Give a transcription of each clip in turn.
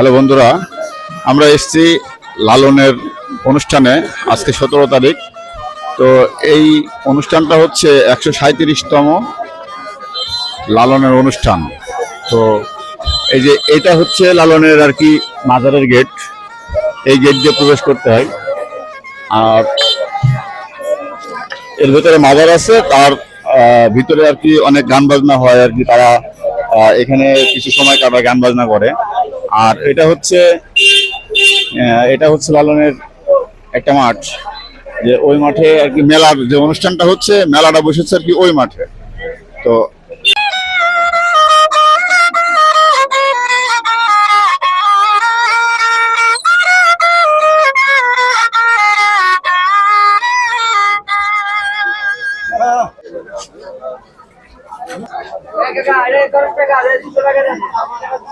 Hello বন্ধুরা, আমরা এসছি লালনের অনুষ্ঠানে আজকে সতেরো তারিখ। তো এই অনুষ্ঠানটা হচ্ছে একশো সাঁত্রিশতম লালনের অনুষ্ঠান। তো এই যে এটা হচ্ছে লালনের আর কি মাজারের গেট। এই গেট দিয়ে প্রবেশ করতে হয়। আর এর ভেতরে মাজার আছে, তার ভিতরে আর কি অনেক গান বাজনা হয় আর কি। তারা এখানে কিছু সময় তারা গান বাজনা করে। আর এটা হচ্ছে এটা হচ্ছে লালনের একটা মাঠ। যে ওই মাঠে আর কি মেলার যে অনুষ্ঠানটা হচ্ছে, মেলাটা বসেছে আর কি ওই মাঠে। তো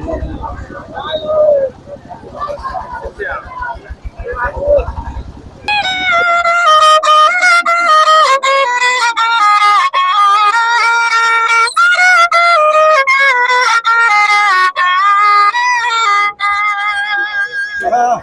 বদলা হ্যাঁ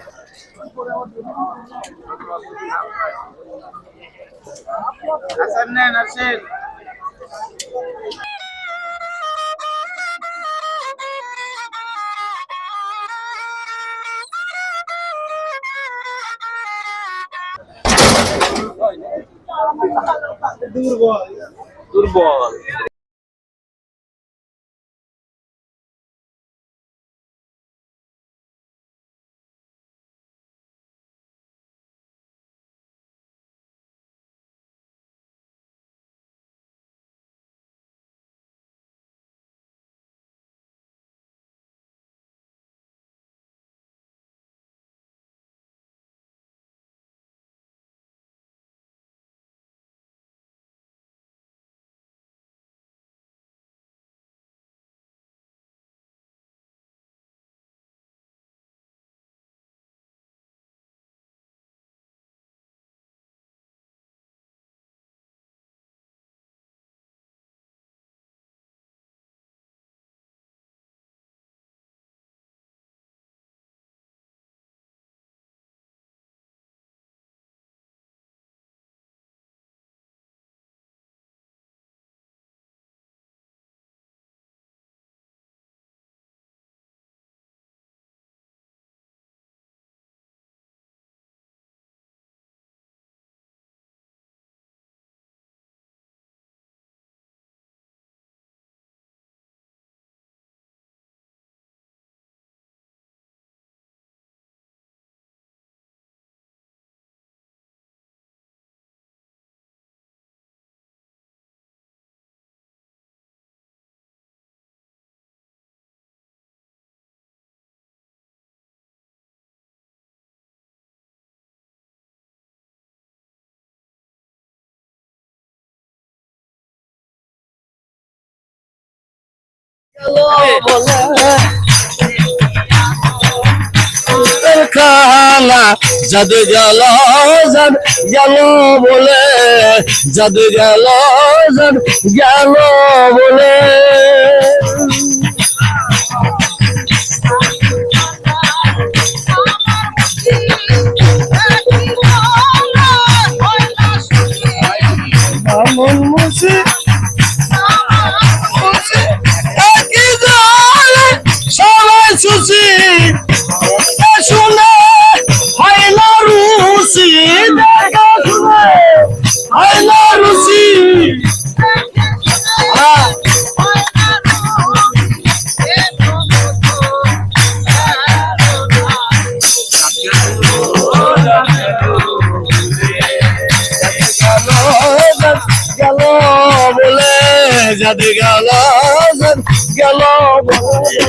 ভাই বিশ টাকা দিয়ে খানা জাদু গেল জাদ গেল বলে জাদু গেল জাদ গেল বলে। যাদি গেল গেল বলে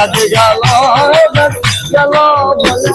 গেল গেল বলে